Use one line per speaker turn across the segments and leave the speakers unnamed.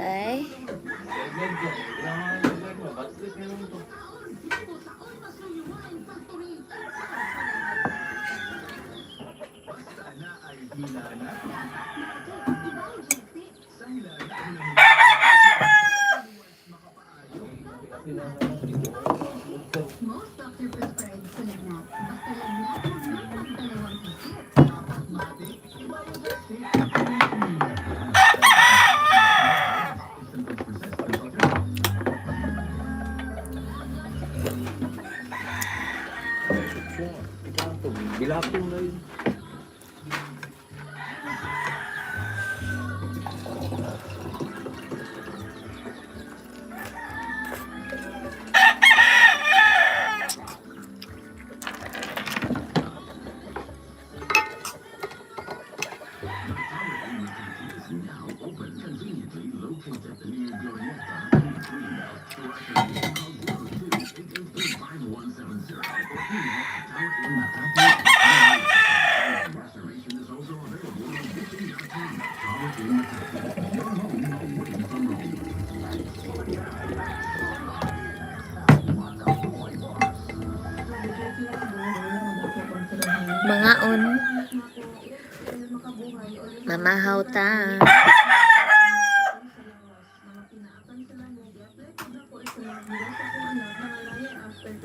Okay.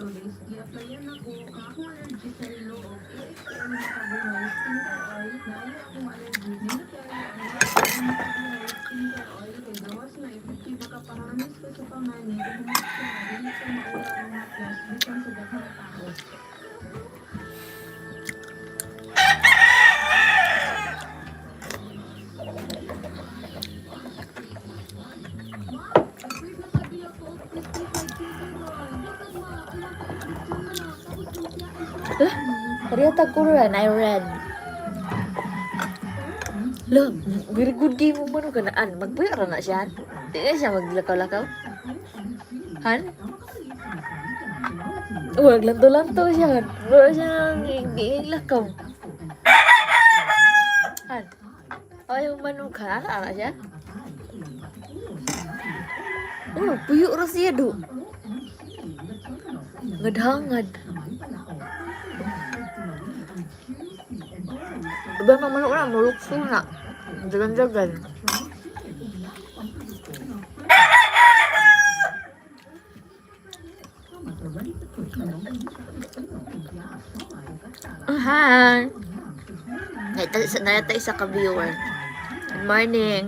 Thank you. Rin, I read. Lo, very good game mo man ganaan. Magbayar na siya. Di siya maglakaw-lakaw. Han? Huwag lanto-lanto siya. Wala siya nang ilakaw. Han? Ayaw manong ka? Ano siya? Oh, puyok ra siya do. Iba na manok na, mulukso na. Jagan-jagan. Hi! Nata nata isa ka viewer. Good morning.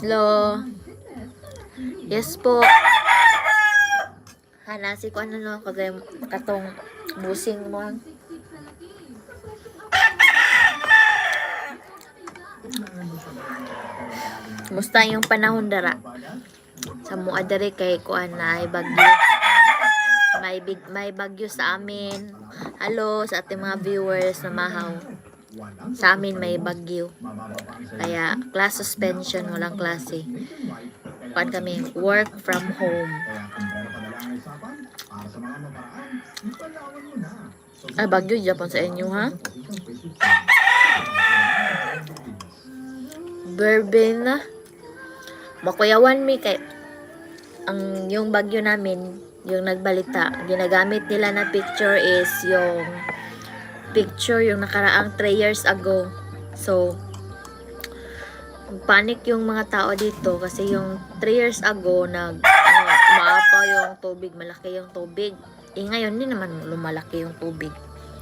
Hello. Yes po. Hanasi ko ano no kagay katong busing mo. Musta yung panahon dara? Sa mua diri kay kuan na ay bagyo. May big may bagyo sa amin. Hello sa ating mga viewers na mahaw. Sa amin may bagyo. Kaya class suspension, walang klase. Kuan kami work from home. Ay, bagyo Japan sa inyo ha? Verbena. Makuyawan mi kay ang yung bagyo namin, yung nagbalita, ginagamit nila na picture is yung picture yung nakaraang 3 years ago. So, panic yung mga tao dito kasi yung 3 years ago nag ano, umaapaw yung tubig, malaki yung tubig. Eh ngayon din naman lumalaki yung tubig.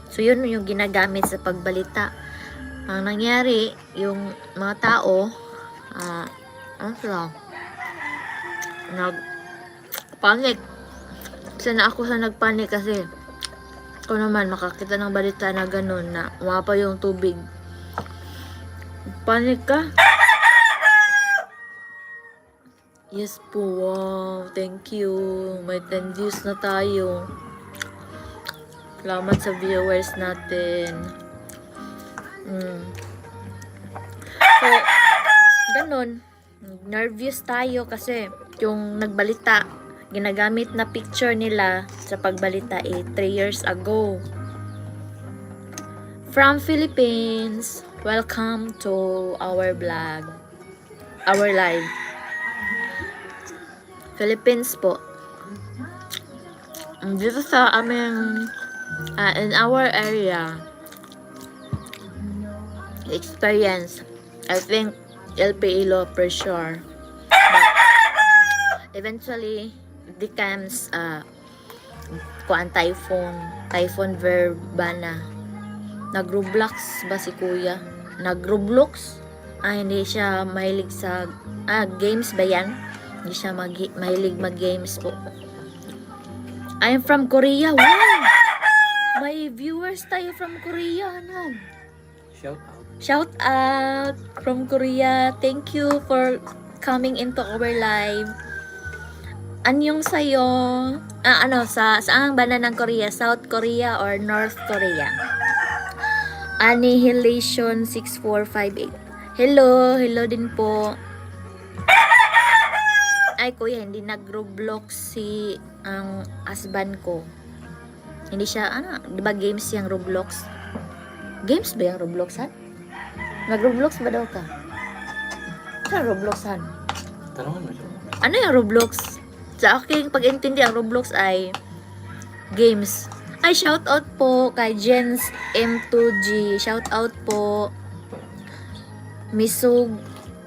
So yun yung ginagamit sa pagbalita. Ang nangyari, yung mga tao, ah, ano sila? Nag, panic. Sana ako sa nagpanik kasi ko naman makakita ng balita na ganun na umapa yung tubig. Panik ka? Yes po, wow. Thank you. May 10 views na tayo. Salamat sa viewers natin. Mm. So, ganun. Nervous tayo kasi yung nagbalita, ginagamit na picture nila sa pagbalita eh, 3 years ago. From Philippines, welcome to our vlog. our live. Philippines po. Dito sa aming, ah, in our area, experience, I think, LPE law for sure. But, eventually, it becomes, uh, kuan typhoon, typhoon verbana. Nag-Roblox ba si kuya? Nag-Roblox? Ah, hindi siya mahilig sa, ah, games ba yan? Hindi siya mag mahilig mag-games po. I'm from Korea. Wow! May viewers tayo from Korea, Nan.
Shout out.
Shout out from Korea. Thank you for coming into our live. Anyong sa'yo? Ah, ano, sa saang banda ng Korea? South Korea or North Korea? Annihilation 6458. Hello, hello din po. Ay, kuya, hindi nag-Roblox si ang husband ko. Hindi siya, ano, di ba games yung Roblox? Games ba yung Roblox, han? Nag-Roblox ba daw ka? Sa Roblox, han?
Tanungan mo siya.
Ano yung Roblox? Sa aking pag-intindi, ang Roblox ay games. Ay, shout out po kay Jens M2G. Shout out po. Misug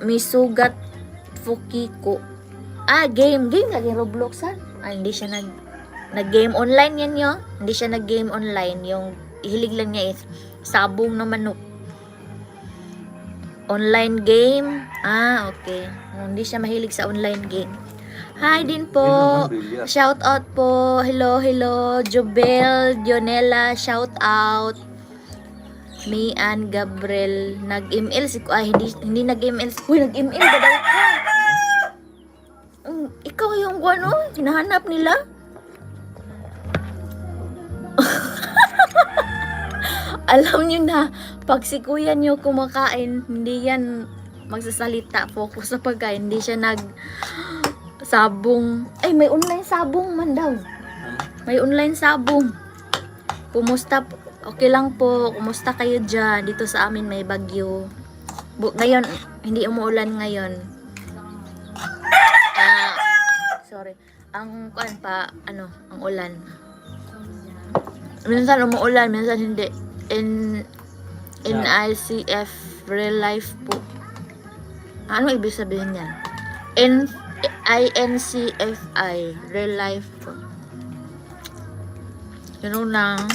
Misugat Fukiko. Ah, game. Game lagi Roblox han. Ah, hindi siya nag nag-game online yan yo. Hindi siya nag-game online. Yung hilig lang niya is sabong na manok. Online game. Ah, okay. Hindi siya mahilig sa online game. Hi din po. Shout out po. Hello, hello. Jobel, Dionela, shout out. Me and Gabriel nag-email si ay hindi hindi nag-email. Uy, nag-email ba daw ka? Mm, ikaw yung ano, hinahanap nila? Alam nyo na, pag si kuya nyo kumakain, hindi yan magsasalita, focus sa pagkain, hindi siya nag sabong. Ay, may online sabong man daw. May online sabong. Kumusta? Okay lang po. Kumusta kayo dyan? Dito sa amin may bagyo. Bu- ngayon, hindi umuulan ngayon. Ah, sorry. Ang kuan pa, ano, ang ulan. Minsan umuulan, minsan hindi. In in ICF real life po. Ano ibig sabihin niyan? In INCFI real life po. Yun lang.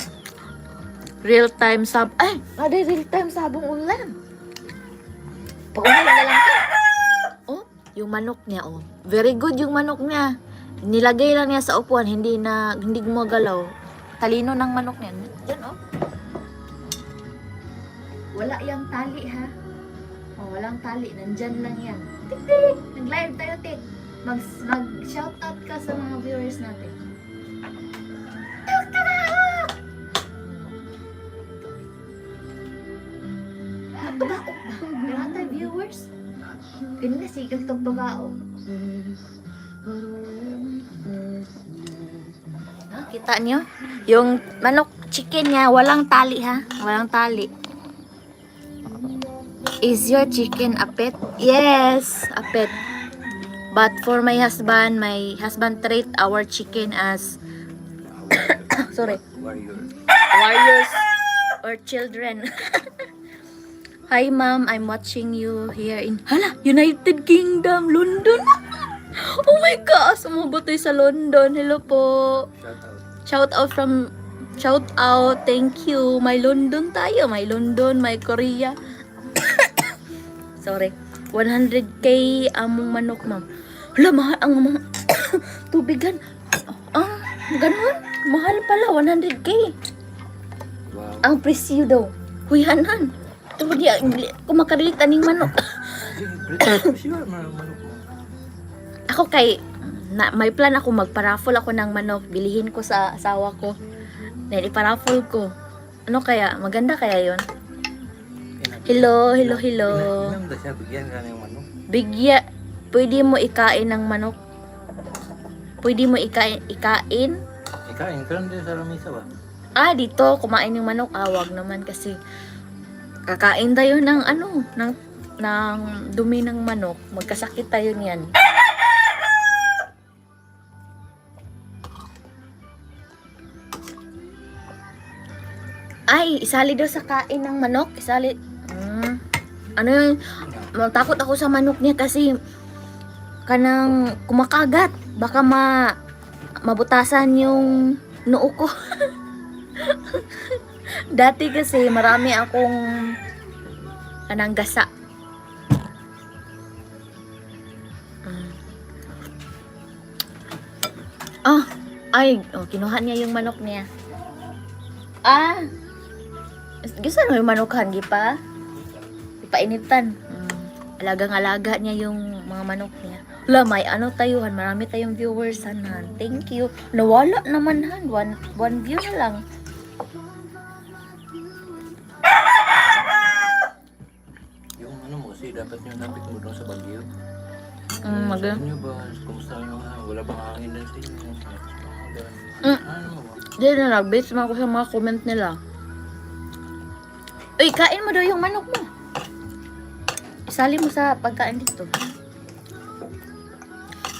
Real time sub. Ay! Ada real time sabong ulan. Pag ulan na lang. Oh, yung manok niya oh. Very good yung manok niya. Nilagay lang niya sa upuan, hindi na hindi gumagalaw. Talino ng manok niya. Yan oh. Wala yung tali ha. Oh, walang tali. Nandyan lang yan. Tik tik! Nag-live tayo tik. Mag, mag-shout out ka sa mga viewers natin. Nagbao ba? Meron tayo viewers? Ganun na sigang. Ah, kita nyo? Yung manok chicken niya, walang tali ha? Walang tali. Is your chicken a pet? Yes, a pet. But for my husband, my husband treat our chicken as sorry,
Warrior.
warriors or children. Hi ma'am, I'm watching you here in Hala, United Kingdom, London. oh my gosh, umabot tayo sa London. Hello po.
Shout out.
Shout out from Shout out, thank you. May London tayo, may London, may Korea. Sorry. 100k among manok, ma'am. Hala, mahal ang mga tubigan. Ah, ganun. Mahal pala, 100k.
Wow.
Ang presyo daw. Huyanan. Ito di kung makarilit aning manok. Ako kay na, may plan ako magparaffle ako ng manok. Bilihin ko sa asawa ko. Then iparaffle ko. Ano kaya? Maganda kaya yon? Hello, hello, hello.
Siya, bigyan ka ng manok.
Bigya, pwede mo ikain ng manok. Pwede mo ikain, ikain.
Ikain, karon din sa lamisa ba?
Ah, dito, kumain yung manok. Ah, wag naman kasi kakain tayo ng ano, ng ng dumi ng manok, magkasakit tayo niyan. Ay, isali daw sa kain ng manok. Isali. Hmm. Ano yun? Takot ako sa manok niya kasi kanang kumakagat. Baka ma mabutasan yung noo ko. Dati kasi marami akong kanang gasa. Mm. Ah, ay, oh, kinuha niya yung manok niya. Ah, gusto mo yung manukan, di pa? Ipainitan. Mm. Alagang-alaga niya yung mga manok niya. Wala, may ano tayuhan. Marami tayong viewers, hanan. Thank you. Nawala naman, han. One, one view na lang.
Yung ano mo kasi dapat yung napit mo doon sa Baguio.
Mm, mag
Sabi niyo ba, kumusta yung ah, wala bang hangin din sa inyo?
Mm.
Ano mo ba?
Di na nag-base mo ako sa mga comment nila. Uy, kain mo daw yung manok mo. Isali mo sa pagkain dito.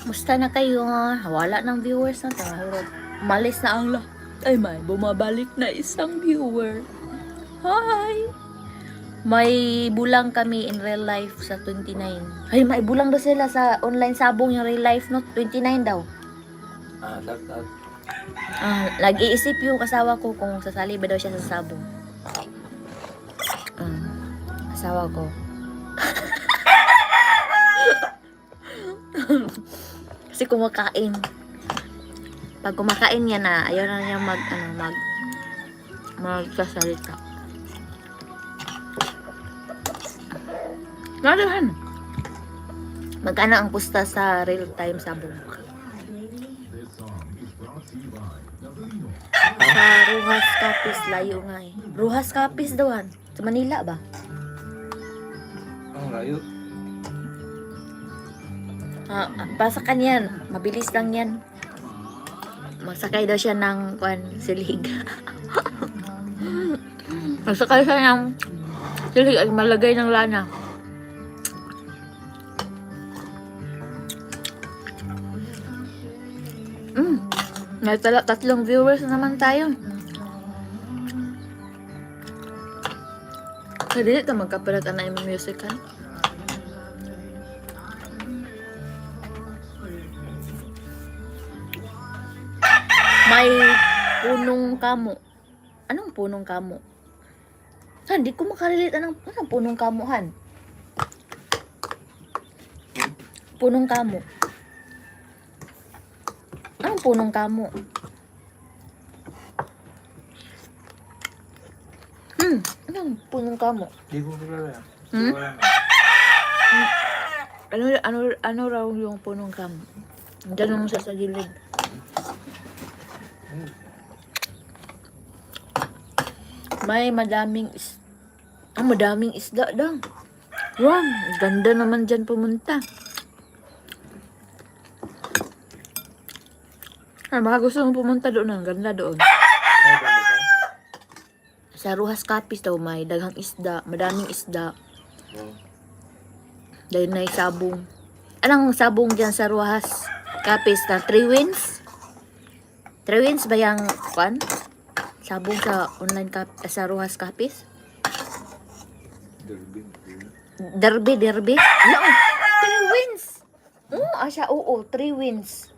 Musta na kayo? Wala ng viewers na tahurot. Malis na ang lahat. Ay, may bumabalik na isang viewer. Hi! May bulang kami in real life sa 29. Ay, may bulang daw sila sa online sabong yung real life, no? 29 daw.
Ah, out.
Ah, nag-iisip yung kasawa ko kung sasali ba daw siya sa sabong. Ah, asawa ko. Kasi kumakain. Pag kumakain niya na, ayaw na niya mag, ano, mag, magsasalita. Nadahan. Magkano ang pusta sa real-time sabong? Sa Ruhas Capis, layo nga eh. Ruhas Capis dawan. Sa Manila ba? Ah, ah, basta kanyan. Mabilis lang yan. Magsakay daw siya ng kwan, silig. Magsakay siya ng silig at malagay ng lana. Mm. May tala, tatlong viewers na naman tayo. Kaya dito magkapalat na yung music ha? May punong kamo. Anong punong kamo? Han, di ko makarelate. Anong, anong punong kamo, Han? Punong kamo. Anong punong kamo? Hmm, anong punong kamo?
Di ko kilala.
Hmm? Ano, ano, ano raw yung punong kamo? Diyan naman siya sa gilid. May madaming is oh, madaming isda daw. Wow, ganda naman dyan pumunta. Ay, baka gusto mong pumunta doon. Ang ganda doon. Sa Ruhas Capiz daw may daghang isda. Madaming isda. Dahil na sabong. Anong sabong dyan sa Ruhas Capiz na? Three wins? 3 wins ba yung kwan? Sabong sa online cap sa Ruhas Capis?
Derby.
Derby. No, 3 wins. Mm, ah, oo, mm, asya, oo, 3 wins.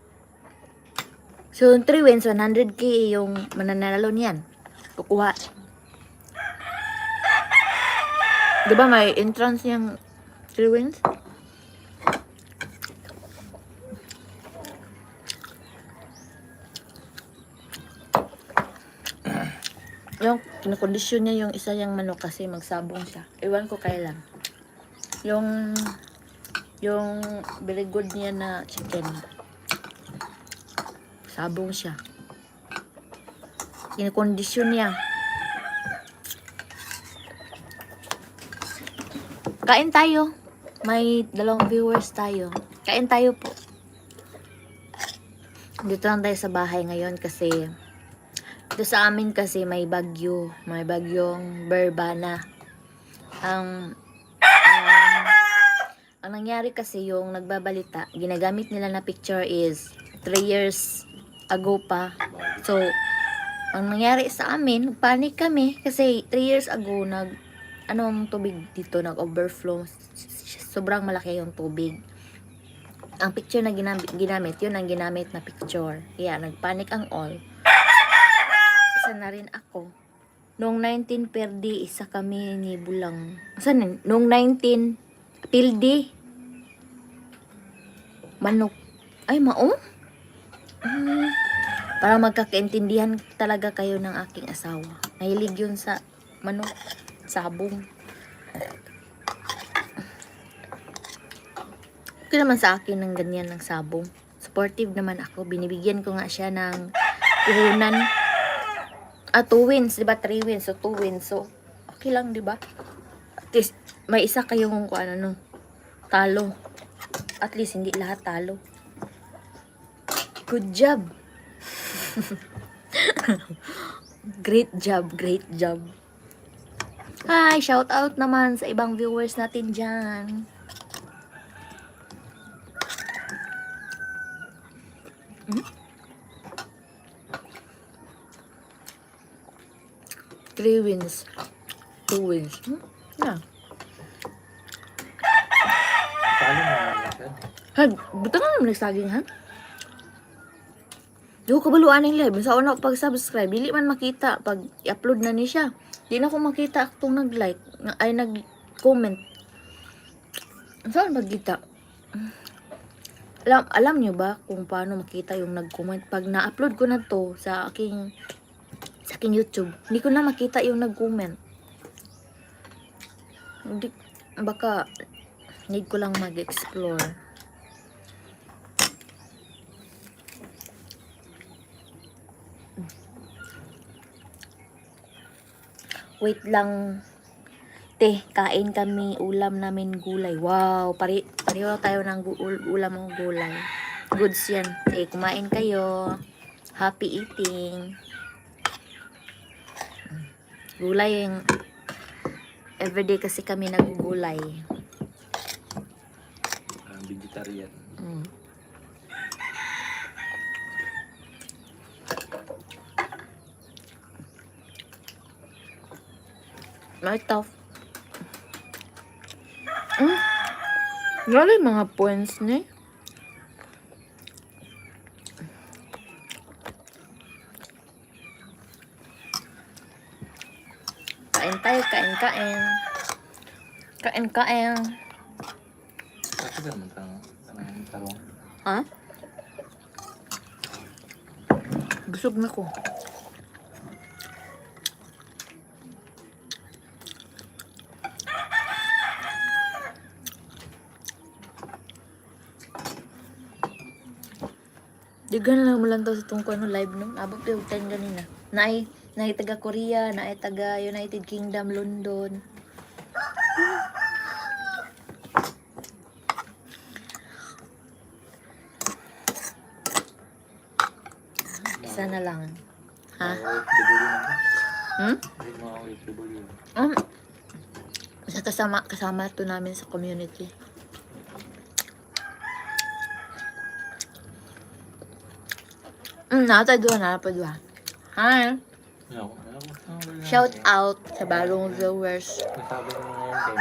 So, yung 3 wins, 100k yung mananalo niyan. Kukuha. Diba may entrance yung 3 wins? Yung kinakondisyon niya yung isa yung manok kasi magsabong siya. Iwan ko kailan. Yung yung very good niya na chicken. Sabong siya. Kinakondisyon niya. Kain tayo. May dalawang viewers tayo. Kain tayo po. Dito lang tayo sa bahay ngayon kasi dito sa amin kasi may bagyo. May bagyong Berbana. Ang ang ang nangyari kasi yung nagbabalita, ginagamit nila na picture is 3 years ago pa. So, ang nangyari sa amin, panic kami kasi 3 years ago nag anong tubig dito nag-overflow. Sobrang malaki yung tubig. Ang picture na ginamit, ginamit yun ang ginamit na picture. Kaya nagpanic ang all. Isa na rin ako. Noong 19 perdi, isa kami ni Bulang. Saan? Noong 19 pildi. Manok. Ay, mao? Hmm. Para magkakaintindihan talaga kayo ng aking asawa. Mahilig yun sa manok. Sabong. Okay naman sa akin ng ganyan ng sabong. Supportive naman ako. Binibigyan ko nga siya ng puhunan. Ah, two wins, di ba? Three wins. So, two wins. So, okay lang, di ba? At least, may isa kayong kung ano, no, talo. At least, hindi lahat talo. Good job. great job, great job. Hi, shout out naman sa ibang viewers natin dyan. 3 wins. 2 wins. Hmm? Yeah. Hay, buta nga naman nagsaging ha? Di ko kabaluan ng live. Sa una pag subscribe, dili man makita pag i-upload na ni siya. Di na ko makita akong nag-like, ay nag-comment. Saan magkita? Alam, alam nyo ba kung paano makita yung nag-comment? Pag na-upload ko na to sa aking sa aking YouTube, hindi ko na makita yung nag-comment. Hindi, baka need ko lang mag-explore. Wait lang. Te, kain kami. Ulam namin gulay. Wow, pare pareho tayo ng ulam ng gulay. Goods yan. Eh, kumain kayo. Happy eating. Gulay yung everyday kasi kami nagugulay.
Ah, vegetarian.
Mm. May tough. Mm. Yung mga points ni. Kain, kain.
Kasi ba naman tanong? Tanong tarong.
Ha? Busog na ko. Digan lang mo lang to sa tungkol no live no. Abot yung 10 ganina. Naay, naay taga Korea, naay taga United Kingdom, London. Isa na lang. Ha?
Mga OFW na ako.
Hmm?
Hindi mga OFW.
Um, sa kasama, kasama to namin sa community. Mm, nata doon. Hi! Shout out sa bagong viewers.
Nasabi kay.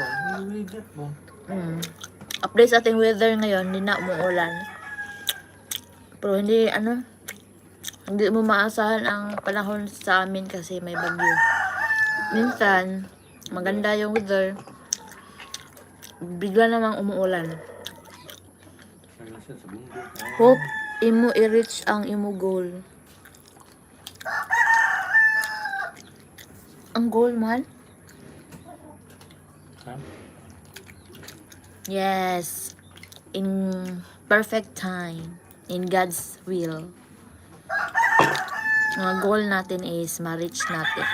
Oh, hindi bigat mo.
Mm. Update sa ating weather ngayon, hindi na umuulan. Pero hindi, ano, hindi mo maasahan ang panahon sa amin kasi may bagyo. Minsan, maganda yung weather. Bigla namang umuulan. Hope imo i-reach ang imo goal. Ang goal man? Yes. In perfect time. In God's will. Ang goal natin is ma-reach natin.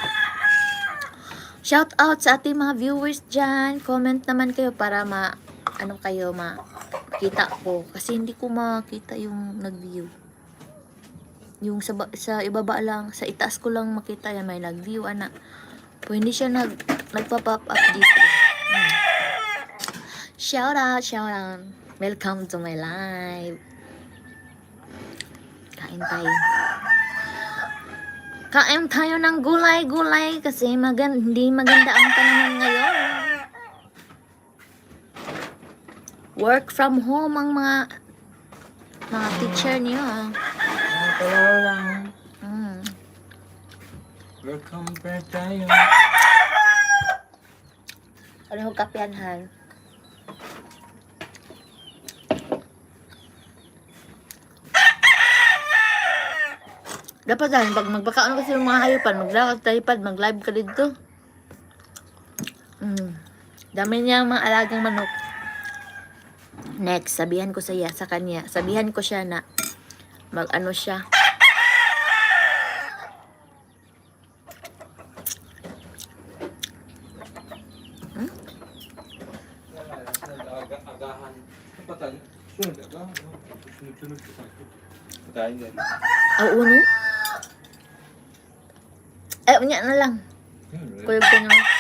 Shout out sa ating mga viewers dyan. Comment naman kayo para ma ano kayo ma makita ko kasi hindi ko makita yung nag-view. Yung sa, sa ibaba lang, sa itaas ko lang makita yan may nag-view ana. Pero siya nag nagpa-pop up dito. Hmm. Shout out, shout out. Welcome to my live. Kain tayo. Kain tayo ng gulay-gulay kasi magan hindi maganda ang panahon ngayon. Work from home ang mga mga teacher niyo. ah.
Ang palaw lang.
Mm.
Welcome back tayo.
Ano yung kapianhan? Dapat dahil pag magbakaon kasi ng mga hayupan, maglakad tayo mag-live ka dito. Mm. Dami niya mga alagang manok. Next, sabihan ko sa iya, sa kanya. Sabihan ko siya na mag-ano siya.
Sunod agahan. Sunod-sunod sa sakto. Patayin ka rin.
Ang uno? Eh, unya na lang. Kuyog ko na.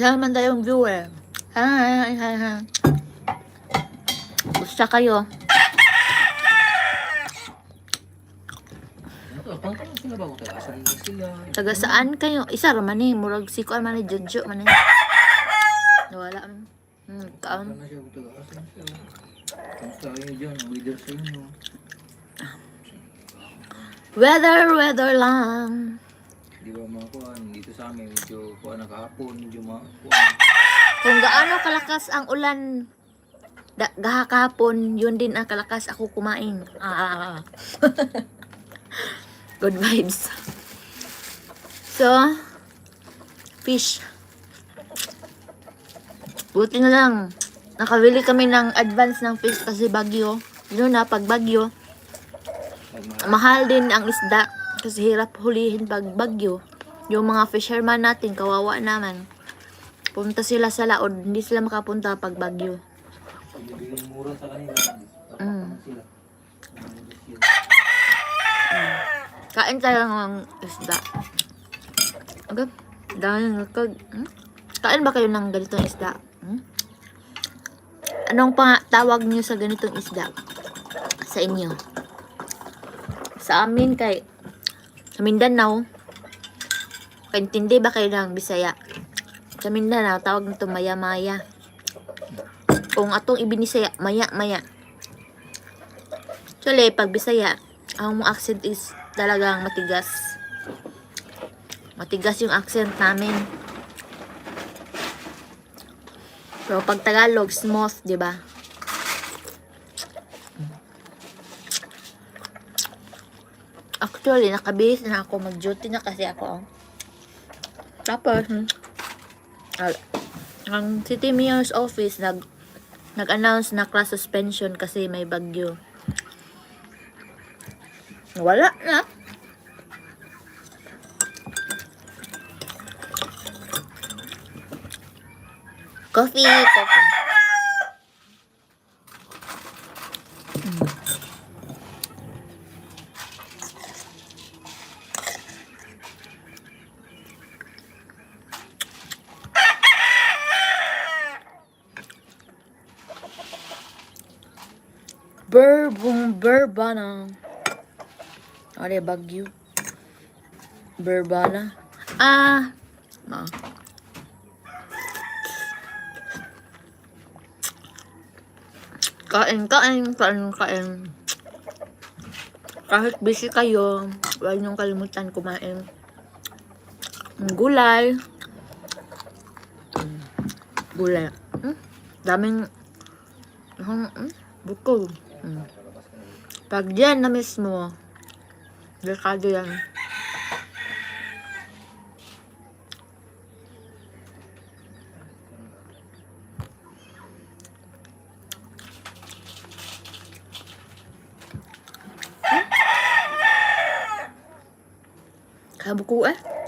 Maisa naman tayong viewer. Kayo?
Sila ba? Kaya asan ba sila?
Taga saan kayo? Isa raman eh. Murag si ko man ni Jojo man eh. Wala. Hmm, kaon.
Asan na siya? Taga asan siya? Kamusta kayo dyan? Ang leader sa inyo.
Weather, weather lang.
Di ba mga kuhan? Dito sa amin, medyo kuhan na kahapon, medyo.
Kung gaano kalakas ang ulan da, gahakapon, yun din ang kalakas ako kumain. Ah. Good vibes. So, fish. Buti na lang. Nakabili kami ng advance ng fish kasi bagyo. Yun na, pag bagyo, mahal din ang isda kasi hirap hulihin pag bagyo. Yung mga fisherman natin, kawawa naman. Punta sila sa laod, hindi sila makapunta pag bagyo. Mm. Kain tayo ng isda. Okay? Dahil nagkag... Hmm? Kain ba kayo ng ganitong isda? Hmm? Anong pa tawag niyo sa ganitong isda? Sa inyo? Sa amin kay... Sa Mindanao, kaintindi ba kayo ng Bisaya? Sa Mindanao, tawag nito maya-maya. Kung atong ibinisaya, maya-maya. Actually, pag Bisaya, ang mong accent is talagang matigas. Matigas yung accent namin. Pero pag Tagalog, smooth, di ba? Actually, nakabihis na ako. Mag-duty na kasi ako. Tapos, hmm, al- ang City Mayor's Office nag nag-announce na class suspension kasi may bagyo. Wala na. Coffee, coffee. Yung bagyo? Burbana. Ah. Ma. Kain, kain, kain, kain. Kahit busy kayo, huwag niyong kalimutan kumain. Gulay. Gulay. Hmm? Daming hmm, hmm, bukol. Hmm. Pag yan na mismo, Delikado yan. Kabuku eh.